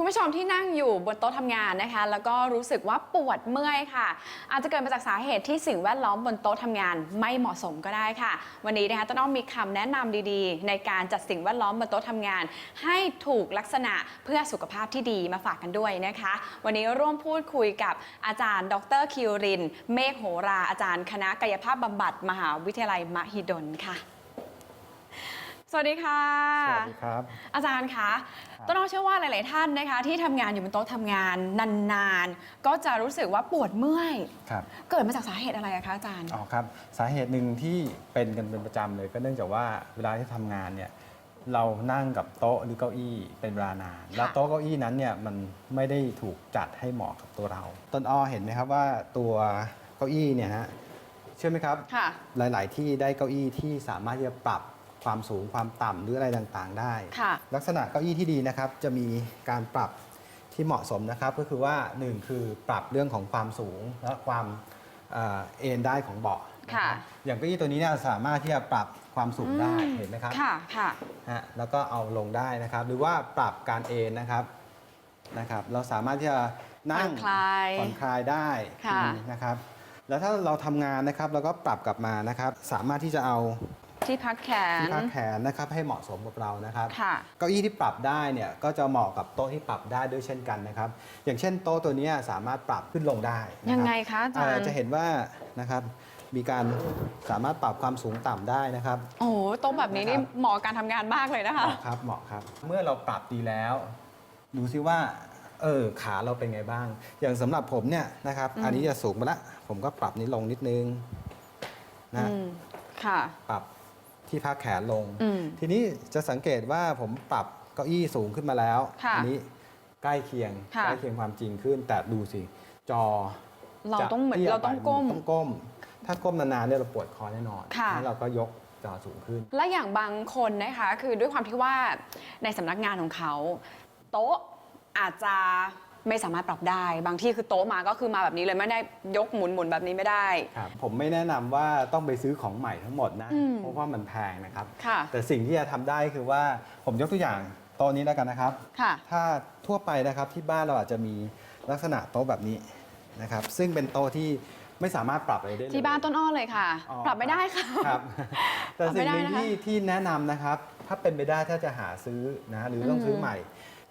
คุณผู้ชมที่นั่งอยู่บนโต๊ะทำงานนะคะ แล้วก็รู้สึกว่าปวดเมื่อยค่ะ อาจจะเกิดมาจากสาเหตุที่สิ่งแวดล้อมบนโต๊ะทำงานไม่เหมาะสมก็ได้ค่ะ วันนี้นะคะจะต้องมีคำแนะนำดีๆ ในการจัดสิ่งแวดล้อมบนโต๊ะทำงาน ให้ถูกลักษณะเพื่อสุขภาพที่ดีมาฝากกันด้วยนะคะ วันนี้ร่วมพูดคุยกับอาจารย์ ดรคิวริน เมฆโหราอาจารย์ คณะกายภาพบำบัดมหาวิทยาลัยมหิดลค่ะ สวัสดีค่ะ สวัสดีครับ อาจารย์คะครับต้นอ้อเชื่อว่าหลาย ๆ ท่านนะคะ ที่ทำงานอยู่บนโต๊ะทำงานนาน ๆ ก็จะรู้สึกว่าปวดเมื่อย ครับเกิดมาจากสาเหตุอะไรอะคะอาจารย์ อ๋อครับ สาเหตุหนึ่งที่เป็นกันเป็นประจำเลย ก็เนื่องจากว่าเวลาที่ทำงานเนี่ยเรานั่งกับโต๊ะหรือเก้าอี้เป็นเวลานาน แล้วโต๊ะเก้าอี้นั้นเนี่ยมันไม่ได้ถูกจัดให้เหมาะกับตัวเรา ต้นอ้อเห็นไหมครับว่าตัวเก้าอี้เนี่ยฮะเชื่อไหมครับ ค่ะ หลาย ๆ ที่ได้เก้าอี้ที่สามารถที่จะปรับ ความสูงความต่ำหรืออะไรต่างๆ ได้ ค่ะ ลักษณะเก้าอี้ที่ดีนะครับจะมีการปรับที่เหมาะสมนะครับ ก็คือว่าหนึ่งคือปรับเรื่องของความสูงและความเอ่อเอนได้ของเบาะนค่ะรับอย่างเก้าอี้ตัวนี้เนี่ยสามารถที่จะปรับความสูงได้อืมเห็นไหมครับ ค่ะ ค่ะ ฮะแล้วก็เอาลงได้นะครับ หรือว่าปรับการเอนนะครับนะครับ เราสามารถที่จะนั่งผ่อนคลายผ่อนคลายได้ค่ะ นะครับ แล้วถ้าเราทำงานนะครับ เราก็ปรับกลับมานะครับ สามารถที่จะเอา ที่พักแขน ที่พักแขนนะครับให้เหมาะสมกับเรานะครับค่ะ เก้าอี้ที่ปรับได้เนี่ยก็จะเหมาะกับโต๊ะที่ปรับได้ด้วยเช่นกันนะครับ อย่างเช่นโต๊ะตัวเนี้ยสามารถปรับขึ้นลงได้นะครับยังไงคะอาจารย์เอ่อจะเห็นว่านะครับมีการสามารถปรับความสูงต่ำได้นะครับ โอ้โหโต๊ะแบบนี้นี่นะครับเหมาะกับการทำงานมากเลยนะคะ เหมาะครับเหมาะครับ เมื่อเราปรับดีแล้ว ดูซิว่า เออ ขาเราเป็นไงบ้าง อย่างสำหรับผมเนี่ยนะครับอืมอันนี้จะสูงไปละ ผมก็ปรับนี้ลงนิดนึงนะ อืม ค่ะ ปรับ ที่พักแขนลงอืมทีนี้จะสังเกตว่าผมปรับเก้าอี้สูงขึ้นมาแล้วค่ะนี้ใกล้เคียงค่ะใกล้เคียงความจริงขึ้น แต่ดูสิ จอเราต้องเหมือนจะตี้ยเราต้องไปก้มต้องก้ม ถ้าก้มนานๆเนี่ยเราปวดคอแน่นอนค่ะงั้นเราก็ยกจอสูงขึ้น และอย่างบางคนนะคะคือด้วยความที่ว่าในสำนักงานของเขา โต๊ะอาจจะ ไม่สามารถปรับได้ บางที่คือโต๊ะมาก็คือมาแบบนี้เลยไม่ได้ยกหมุนหมุนๆแบบนี้ไม่ได้ ครับผมไม่แนะนำว่าต้องไปซื้อของใหม่ทั้งหมดนะอืม เพราะว่ามันแพงนะครับ ค่ะแต่สิ่งที่จะทำได้คือว่าผมยกตัวอย่างโต๊ะนี้แล้วกันนะครับ ค่ะ ถ้าทั่วไปนะครับที่บ้านเราอาจจะมีลักษณะโต๊ะแบบนี้นะครับ ซึ่งเป็นโต๊ะที่ไม่สามารถปรับอะไรได้เลย ที่บ้านต้นอ้อเลยค่ะ อ๋อ ปรับไม่ได้ค่ะ ครับแต่สิ่งหนึ่งปรับไม่ได้นะคะที่ที่แนะนำนะครับ ถ้าเป็นไปได้ถ้าจะหาซื้อนะหรือต้องอืมซื้อใหม่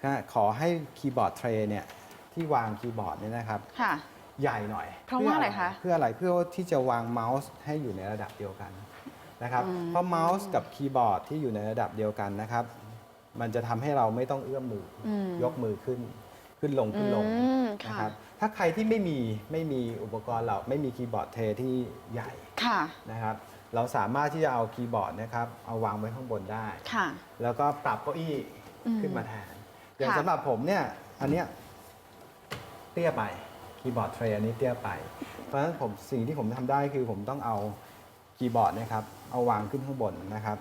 นะขอให้คีย์บอร์ดเทรย์เนี่ยที่วางคีย์บอร์ดเนี่ยนะครับ ค่ะ ใหญ่หน่อยเพราะว่าอะไรคะเพื่ออะไรเพื่อที่จะวางเมาส์ให้อยู่ในระดับเดียวกันนะครับ อืม เพราะเมาส์กับคีย์บอร์ดที่อยู่ในระดับเดียวกันนะครับ มันจะทำให้เราไม่ต้องเอื้อมมืออมยกมือขึ้น ขึ้นลงขึ้นลงอืมนะค่ะ ครับถ้าใครที่ไม่มีไม่มีอุปกรณ์เราไม่มีคีย์บอร์ดเทรย์ที่ใหญ่ค่ะ นะครับ เราสามารถที่จะเอาคีย์บอร์ดนะครับเอาวางไว้ข้างบนได้ ค่ะ แล้วก็ปรับเก้าอี้อืม ขึ้นมาแทน อย่างค่ะสำหรับผมเนี่ย อันเนี้ยเตี้ยไปคีย์บอร์ดเทรย์อันนี้เตี้ยไป เพราะฉะนั้นผมสิ่งที่ผมทำได้คือผมต้องเอาคีย์บอร์ดนะครับ เอาวางขึ้นข้างบนนะครับ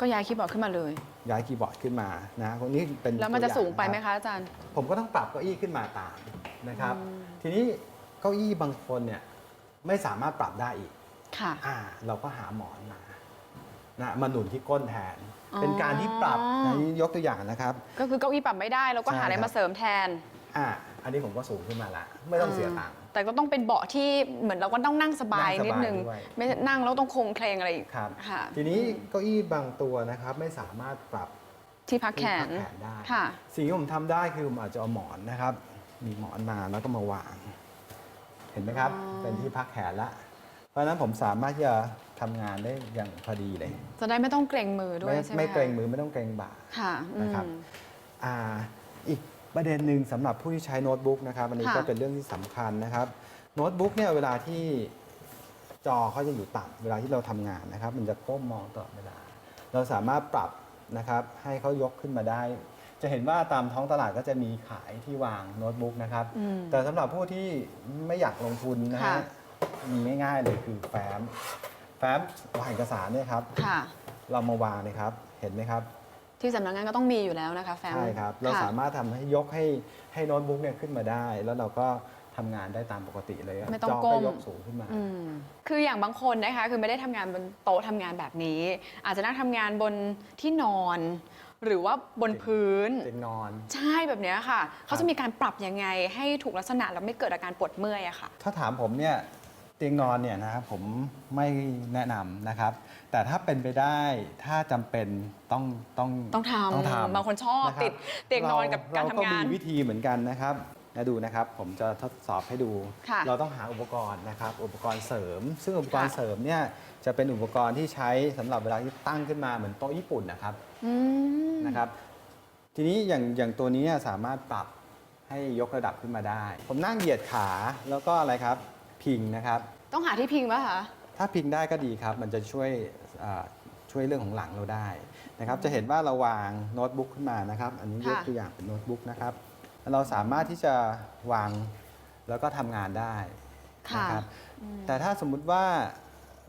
ก็ย้ายคีย์บอร์ดขึ้นมาเลย ย้ายคีย์บอร์ดขึ้นมานะคนนี้เป็นแล้วมันจะตัอย่าสูงไปไหมนรับคะอาจารย์ ผมก็ต้องปรับเก้าอี้ขึ้นมาตามนะครับอืมทีนี้เก้าอี้บางคนเนี่ยไม่สามารถปรับได้อีกค่ะ อ่า เราก็หาหมอนมา นะมาหนุนที่ก้นแทนอ๋อ เป็นการที่ปรับนะนี่ยกตัวอย่างนะครับ ก็คือเก้าอี้ปรับไม่ได้แล้วก็หาอะไรใช่ครับ มาเสริมแทนอ่าอันนี้ผมก็สูงขึ้นมาละไม่ต้องเสียตังค์ แต่ก็ต้องเป็นเบาะที่เหมือนเราก็ต้องนั่งสบายนั่งสบายนิดนึง ด้วย ไม่ใช่นั่งแล้วต้องคงเคลงอะไรอีกครับ ค่ะ ทีนี้เก้าอี้บางตัวนะครับไม่สามารถปรับ ที่พักแขที่พันกแขนได้ ค่ะ สิ่งที่ผมทำได้คือผมอาจจะเอาหมอนนะครับ มีหมอนมาแล้วก็มาวาง เห็นไหมครับอ๋อเป็นที่พักแขนละเพ ราะฉะนั้นผมสามารถที่จะทำงานได้อย่างพอดีเลย จะได้ไม่ต้องเกรงมือด้วยไม่ใช่ไหมไม่คะเกรงมือไม่ต้องเกรงบ่า ค่ะอืม นะครับ อ่าอีกประเด็นหนึ่งสำหรับผู้ที่ใช้โน้ตบุ๊กนะครับอันนี้ค่ะ ก็เป็นเรื่องที่สำคัญนะครับโน้ตบุ๊กเนี่ยเวลาที่จอเขาจะอยู่ต่ำเวลาที่เราทำงานนะครับ มันจะก้มมองตลอดเวลา เราสามารถปรับนะครับให้เขายกขึ้นมาได้ จะเห็นว่าตามท้องตลาดก็จะมีขายที่วางโน้ตบุ๊กนะครับ อืม แต่สำหรับผู้ที่ไม่อยากลงทุนนะค่ะฮะ มีง่ายๆเลยคือแฟ้ม แฟ้มวางเอกสารเนี่ยครับ ค่ะ เรามาวางเลยครับ เห็นไหมครับ ที่สำนักงานก็ต้องมีอยู่แล้วนะคะ แฟมใช่ครับ เราค่ะสามารถทำให้ยกให้ให้โน้ตบุ๊กเนี่ยขึ้นมาได้ แล้วเราก็ทำงานได้ตามปกติเลยไม่ต้องจก้มยกสูงขึ้นมา อืมคืออย่างบางคนนะคะ คือไม่ได้ทำงานบนโต๊ะทำงานแบบนี้ อาจจะนั่งทำงานบนที่นอน หรือว่าบนพื้นเตียงนอน ใช่แบบเนี้ยค่ะ เขาจะมีการปรับยังไงให้ถูกลักษณะแล้วไม่เกิดอาการปวดเมื่อยอะค่ะ ถ้าถามผมเนี่ย เตียงนอนเนี่ยนะครับผมไม่แนะนำนะครับ แต่ถ้าเป็นไปได้ถ้าจำเป็นต้องต้องต้องทำต้องทำบางคนชอบะรับติดเตียงนอนกับการเทำงานก็มีวิธีเหมือนกันนะครับนะดูนะครับ ผมจะทดสอบให้ดู ค่ะเราต้องหาอุปกรณ์นะครับ อุปกรณ์เสริม ซึ่งอุปกรณ์ค่ะ เสริมเนี่ยจะเป็นอุปกรณ์ที่ใช้สำหรับเวลาที่ตั้งขึ้นมาเหมือนโต๊ะญี่ปุ่นนะครับ อืม นะครับทีนี้อย่างอย่างตัวนี้สามารถปรับให้ยกระดับขึ้นมาได้ ผมนั่งเหยียดขาแล้วก็อะไรครับ พิงนะครับ ต้องหาที่พิงป่ะคะ ถ้าพิงได้ก็ดีครับ มันจะช่วยอ่าช่วยเรื่องของหลังเราได้นะครับ จะเห็นว่าเราวางโน้ตบุ๊กขึ้นมานะครับ อันนี้ยกค่ะ ตัวอย่างเป็นโน้ตบุ๊กนะครับ เราสามารถที่จะวางแล้วก็ทำงานได้ค่ะ นะครับ แต่ถ้าสมมุติว่า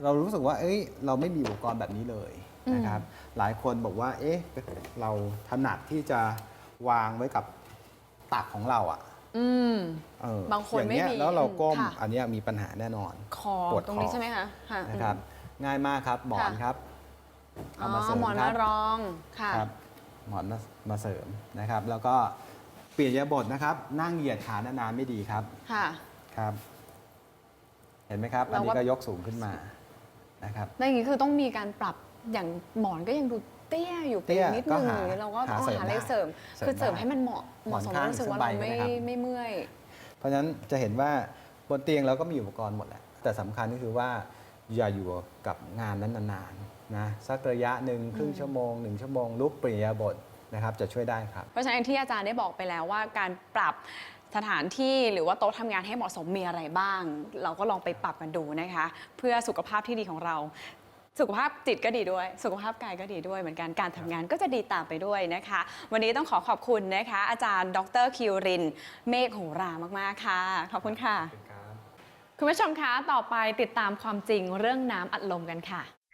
เรารู้สึกว่า เอ้ย เราไม่มีอุปกรณ์แบบนี้เลยนะครับ หลายคนบอกว่า เอ๊ะ เราถนัดที่จะวางไว้กับตักของเราอะ อืม เออบางคนอย่างเงี้ยไม่มีแล้วเราก้มค่ะ อันเนี้ยมีปัญหาแน่นอน คอปวดตรงนี้คอ ใช่ไหมคะค่ะ นะครับ ง่ายมากครับหมอนค่ะ ครับอ๋เอาอมาเสริมหมอนครัมาบรองค่ะ ครับหมอนมามาเสริมนะครับ แล้วก็เปลี่ยนยาบทนะครับ นั่งเหยียดขานานๆไม่ดีครับค่ะ ครับ เห็นไหมครับ อันเรานี้ว่าก็ยกสูงขึ้นมานะครับ แล้วอย่างนี้คือต้องมีการปรับอย่างหมอนก็ยังดู เตี้ยอยู่ไปเตี้ยนิดก็นึงหาอย่างนี้เราก็หาต้องเสริมหาอะไรได้เสริม เสริมคือเสริมได้ให้มันเหมาะเหมาะสมหมอนข้างรู้สึกว่าสบาเรายไม่นะครับ ไม่เมื่อย เพราะฉะนั้นจะเห็นว่าบนเตียงเราก็มีอุปกรณ์หมดแหละแต่สำคัญก็คือว่าอย่าอยู่กับงานนั้นนานๆนะสักระยะหนึ่งครึ่งชั่วโมงหนึ่งชั่วโมงลุกเปลี่ยนยาบทนะครับจะช่วยได้ครับ เพราะฉะนั้นที่อาจารย์ได้บอกไปแล้วว่าการปรับสถานที่หรือว่าโต๊ะทำงานให้เหมาะสมมีอะไรบ้าง เราก็ลองไปปรับกันดูนะคะ เพื่อสุขภาพที่ดีของเรา สุขภาพจิตก็ดีด้วย สุขภาพกายก็ดีด้วยเหมือนกันการทำงานก็จะดีตามไปด้วยนะคะ วันนี้ต้องขอขอบคุณนะคะ อาจารย์ดรคิวริน เมฆโหรามากๆค่ะ ขอบคุณค่ะ คุณผู้ชมคะ ต่อไปติดตามความจริงเรื่องน้ำอัดลมกันค่ะ